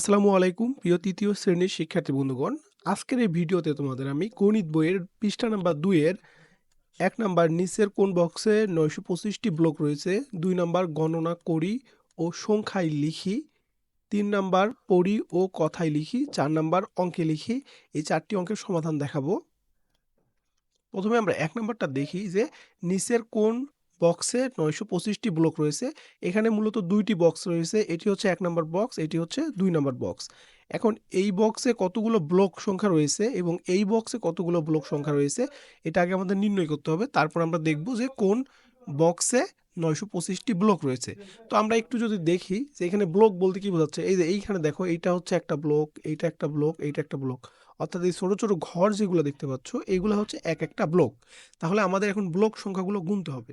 আসসালামু আলাইকুম, প্রিয় তৃতীয় শ্রেণির শিক্ষার্থী বন্ধুগণ। আজকের এই ভিডিওতে তোমাদের আমি গণিত বইয়ের পৃষ্ঠা নাম্বার দুইয়ের এক নাম্বার নিচের কোন বক্সে নয়শো পঁচিশটি ব্লক রয়েছে, দুই নাম্বার গণনা করি ও সংখ্যায় লিখি, তিন নাম্বার পড়ি ও কথায় লিখি, চার নাম্বার অঙ্কে লিখি, এই চারটি অঙ্কের সমাধান দেখাবো। প্রথমে আমরা এক নাম্বারটা দেখি যে নিচের কোন বক্সে নয়শো পঁচিশটি ব্লক রয়েছে। এখানে মূলত দুইটি বক্স রয়েছে। এটি হচ্ছে এক নম্বর বক্স এটি হচ্ছে দুই নম্বর বক্স এখন এই বক্সে কতগুলো ব্লক সংখ্যা রয়েছে এবং এই বক্সে কতগুলো ব্লক সংখ্যা রয়েছে, এটা আগে আমাদের নির্ণয় করতে হবে। তারপর আমরা দেখব যে কোন বক্সে নয়শো পঁচিশটি ব্লক রয়েছে। তো আমরা একটু যদি দেখি যে এখানে ব্লক বলতে কি বোঝাচ্ছে, এই যে এইখানে দেখো, এইটা হচ্ছে একটা ব্লক এইটা একটা ব্লক এইটা একটা ব্লক অর্থাৎ এই ছোটো ছোটো ঘর যেগুলো দেখতে পাচ্ছ এইগুলো হচ্ছে এক একটা ব্লক তাহলে আমাদের এখন ব্লক সংখ্যাগুলো গুনতে হবে।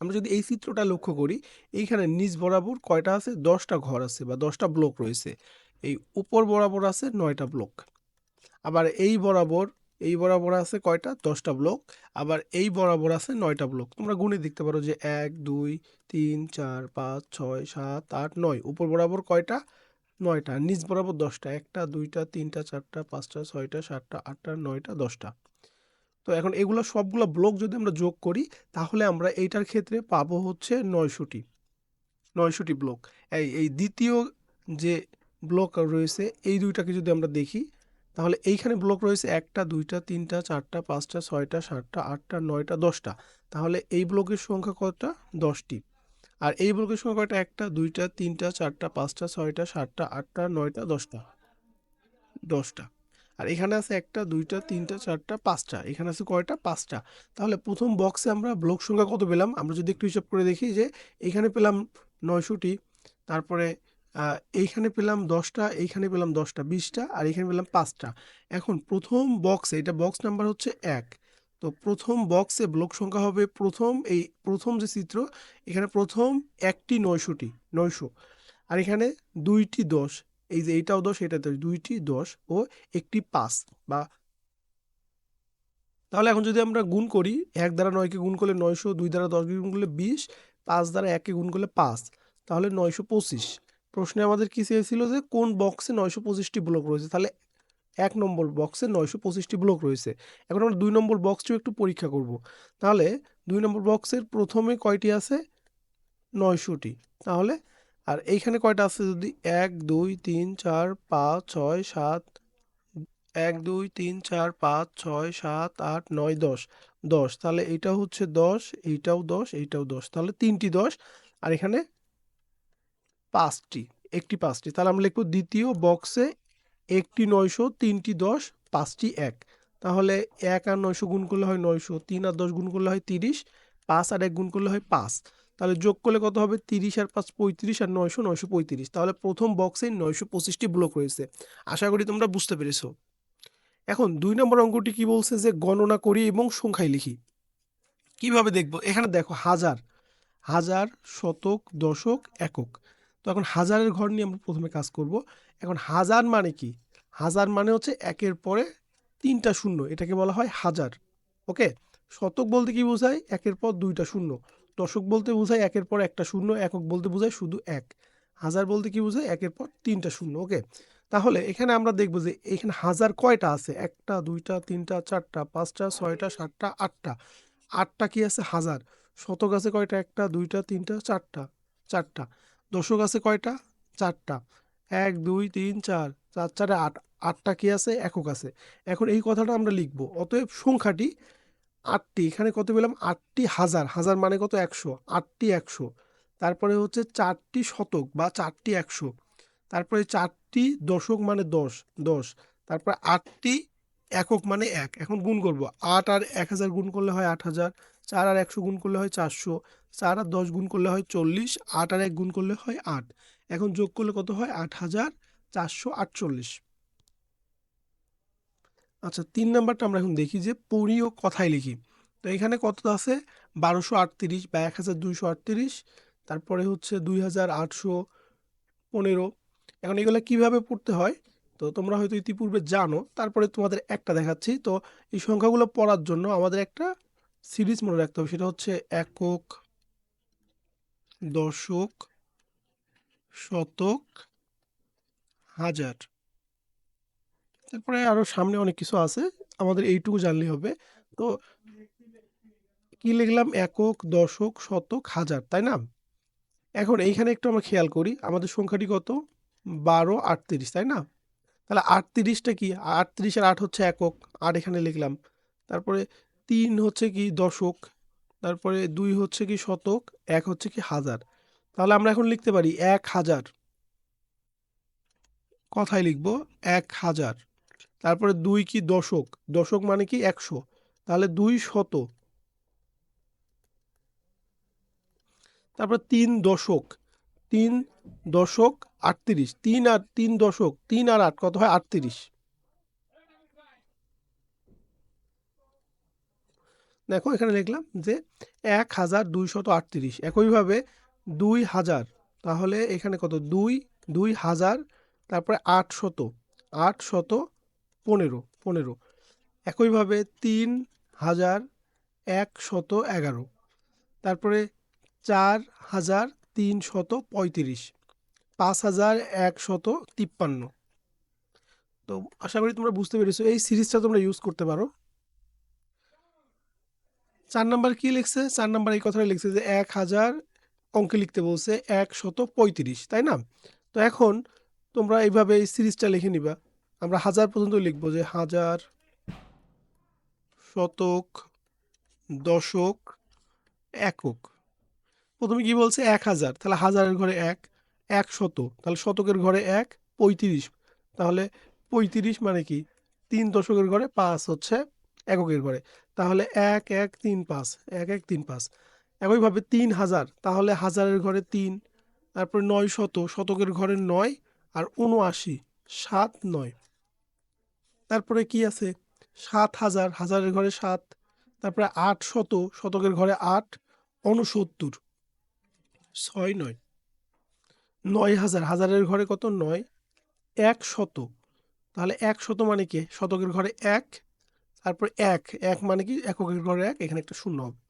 আমরা যদি এই চিত্রটা লক্ষ্য করি, এইখানে নিচ বরাবর কয়টা আছে? দশটা ঘর আছে বা দশটা ব্লক রয়েছে। এই উপর বরাবর আছে নয়টা ব্লক। আবার এই বরাবর এই বরাবর আছে কয়টা? দশটা ব্লক। আবার এই বরাবর আছে নয়টা ব্লক। তোমরা গুণে দেখতে পারো যে এক, দুই, তিন, চার, পাঁচ, ছয়, সাত, আট, নয়। উপর বরাবর কয়টা? নয়টা। নিচ বরাবর দশটা। একটা, দুইটা, তিনটা, চারটা, পাঁচটা, ছয়টা, সাতটা, আটটা, নয়টা, দশটা। তো এখন এগুলো সবগুলো ব্লক যদি আমরা যোগ করি, তাহলে আমরা এইটার ক্ষেত্রে পাবো হচ্ছে নয়শোটি নয়শোটি ব্লক এই এই দ্বিতীয় যে ব্লক রয়েছে, এই দুইটাকে যদি আমরা দেখি, তাহলে এইখানে ব্লক রয়েছে একটা, দুইটা, তিনটা, চারটা, পাঁচটা, ছয়টা, সাতটা, আটটা, নয়টা, দশটা। তাহলে এই ব্লকের সংখ্যা কতটা? দশটি। আর এই ব্লকের সংখ্যা কয়টা? একটা, দুইটা, তিনটা, চারটা, পাঁচটা, ছয়টা, সাতটা, আটটা, নয়টা, দশটা। দশটা। আর এখানে আছে একটা, দুইটা, তিনটা, চারটা, পাঁচটা। এখানে আছে কয়টা? পাঁচটা। তাহলে প্রথম বক্সে আমরা ব্লক সংখ্যা কত পেলাম? আমরা যদি একটু হিসাব করে দেখি যে এখানে পেলাম নয়শোটি, তারপরে এইখানে পেলাম দশটা, এইখানে পেলাম দশটা, বিশটা, আর এখানে পেলাম পাঁচটা। এখন প্রথম বক্সে এটা বক্স নাম্বার হচ্ছে এক। তো প্রথম বক্সে ব্লক সংখ্যা হবে প্রথম এই প্রথম যে চিত্র, এখানে প্রথম একটি নয়শোটি, নয়শো। আর এখানে দুইটি দশ। এই যে এইটাও দশ এটা দশ দুইটি দশ ও একটি পাঁচ বা তাহলে এখন যদি আমরা গুণ করি, এক দ্বারা নয়কে গুণ করলে নয়শো, দুই দ্বারা দশকে গুণ করলে বিশ, পাঁচ দ্বারা একে গুণ করলে পাঁচ, তাহলে নয়শো পঁচিশ। প্রশ্নে আমাদের কী চেয়েছিল যে কোন বক্সে নয়শো পঁচিশটি ব্লক রয়েছে? তাহলে এক নম্বর বক্সে নয়শো পঁচিশটি ব্লক রয়েছে। এখন আমরা দুই নম্বর বক্সটিও একটু পরীক্ষা করব। তাহলে দুই নম্বর বক্সের প্রথমে কয়টি আছে? নয়শোটি। তাহলে আর এইখানে কয়টা আছে যদি? এক, দুই, তিন, চার, পাঁচ, ছয়, সাত, এক, দুই, তিন, চার, পাঁচ, ছয়, সাত, আট, নয়, দশ। দশ, তাহলে এইটা হচ্ছে দশ, এইটাও দশ এইটাও দশ। তাহলে তিনটি দশ, আর এখানে পাঁচটি, একটি পাঁচটি। তাহলে আমরা লিখব দ্বিতীয় বক্সে একটি নয়শো, তিনটি দশ, পাঁচটি এক। তাহলে এক আর নয়শো গুণ করলে হয় নয়শো, তিন আর দশ গুণ করলে হয় তিরিশ, পাঁচ আর এক গুণ করলে হয় পাঁচ। তাহলে যোগ করলে কত হবে? তিরিশ আর পাঁচ পঁয়ত্রিশ আর নয়শো নয়শো পঁয়ত্রিশ। তাহলে প্রথম বক্সে নয়শো পঁচিশটি ব্লক রয়েছে। আশা করি তোমরা বুঝতে পেরেছ। এখন দুই নম্বর অঙ্কটি কি বলছে যে গণনা করি এবং সংখ্যায় লিখি? কীভাবে দেখব? এখানে দেখো, হাজার। হাজার, শতক, দশক, একক। তো এখন হাজারের ঘর নিয়ে আমরা প্রথমে কাজ করব। এখন হাজার মানে কি? হাজার মানে হচ্ছে একের পরে তিনটা শূন্য। এটাকে বলা হয় হাজার। ওকে? শতক বলতে কি বোঝায়? একের পর দুইটা শূন্য। দশক বলতে বোঝায় একের পর একটা শূন্য, একক বলতে বোঝায় শুধু এক। হাজার বলতে কি বোঝায়? একের পর তিনটা শূন্য ওকে তাহলে এখানে আমরা দেখব যে এখানে হাজার কয়টা আছে? একটা, দুইটা, তিনটা, চারটা, পাঁচটা, ছয়টা, সাতটা, আটটা। আটটা কি আছে? হাজার। শতক আছে কয়টা? একটা, দুইটা, তিনটা, চারটা। চারটা। দশক আছে কয়টা? চারটা। এক, দুই, তিন, চার। চার, চারে আট। আটটা কি আছে? একক আছে। এখন এই কথাটা আমরা লিখব। অতএব সংখ্যাটি আটটি, এখানে কত পেলাম? আটটি হাজার হাজার মানে কত? একশো, আটটি একশো। তারপরে হচ্ছে চারটি শতক বা চারটি একশো। তারপরে চারটি দশক মানে দশ দশ। তারপরে আটটি একক মানে এক। এখন গুণ করব। আট আর এক হাজার গুণ করলে হয় আট হাজার, চার আর একশো গুণ করলে হয় চারশো, চার আর দশ গুণ করলে হয় চল্লিশ, আট আর এক গুণ করলে হয় আট। এখন যোগ করলে কত হয়? আট হাজার চারশো আটচল্লিশ। আচ্ছা তিন নাম্বারটা আমরা এখন দেখি যে পড়ি ও কথায় লিখি। তো এখানে কত আছে? বারোশো আটত্রিশ বা এক হাজার দুইশো আটত্রিশ, তারপরে হচ্ছে দুই হাজার আটশো পনেরো। এখন এগুলো কীভাবে পড়তে হয়? তো তোমরা হয়তো ইতিপূর্বে জানো, তারপরে তোমাদের একটা দেখাচ্ছি। তো এই সংখ্যাগুলো পড়ার জন্য আমাদের একটা সিরিজ মনে রাখতে হবে, সেটা হচ্ছে একক, দশক, শতক, হাজার। তারপরে আরও সামনে অনেক কিছু আছে। আমাদের এইটুকু জানলেই হবে। তো কি লিখলাম? একক, দশক, শতক, হাজার, তাই না? এখন এইখানে একটু আমরা খেয়াল করি, আমাদের সংখ্যাটি কত? বারো, আটত্রিশ, তাই না? তাহলে আটত্রিশটা কি? আটত্রিশের আট হচ্ছে একক, আট এখানে লিখলাম। তারপরে তিন হচ্ছে কি দশক, তারপরে দুই হচ্ছে কি শতক, এক হচ্ছে কি হাজার। তাহলে আমরা এখন লিখতে পারি এক হাজার। কথায় লিখব, এক হাজার। তারপরে দুই কি দশক? দশক মানে কি একশো? তাহলে দুই শত। তারপর তিন দশক। তিন দশক আটত্রিশ। তিন আর তিন দশক, তিন আর আট, কত হয়? আটত্রিশ। দেখো, এখানে লিখলাম যে এক হাজার দুইশত আটত্রিশ। একইভাবে দুই হাজার, তাহলে এখানে কত? দুই দুই হাজার, তারপরে আট শত আট শত পনেরো পনেরো। একইভাবে তিন হাজার একশত এগারো। তারপরে চার হাজার তিন শত পঁয়ত্রিশ। পাঁচ হাজার একশত তিপ্পান্ন। তো আশা করি তোমরা বুঝতে পেরেছ, এই সিরিজটা তোমরা ইউজ করতে পারো। চার নাম্বার কি লিখছে? চার নাম্বার এই কথাটা লিখছে যে এক হাজার অঙ্কে লিখতে বলছে একশত পঁয়ত্রিশ, তাই না? তো এখন তোমরা এইভাবে এই সিরিজটা লিখে নিবা। আমরা হাজার পর্যন্ত লিখব যে হাজার শতক, দশক, একক। প্রথমে কি বলছে? এক হাজার। তাহলে হাজারের ঘরে এক এক শত। তাহলে শতকের ঘরে এক, পঁয়ত্রিশ। তাহলে পঁয়ত্রিশ মানে কি? তিন দশকের ঘরে পাঁচ হচ্ছে এককের ঘরে। তাহলে এক এক, তিন, পাঁচ। এক এক, তিন, পাঁচ। একইভাবে তিন হাজার। তাহলে হাজারের ঘরে তিন, তারপরে নয় শত। শতকের ঘরে নয় আর উনআশি সাত, নয়। তারপরে কি আছে? সাত হাজার, হাজারের ঘরে সাত, তারপরে আট শত, শতকের ঘরে আট অনসত্তর ছয় নয়। নয় হাজার, হাজারের ঘরে কত? নয়। এক শত। তাহলে এক শত মানে কি? শতকের ঘরে এক, তারপর এক এক মানে কি? এককের ঘরে এক, এখানে একটা শূন্য হবে।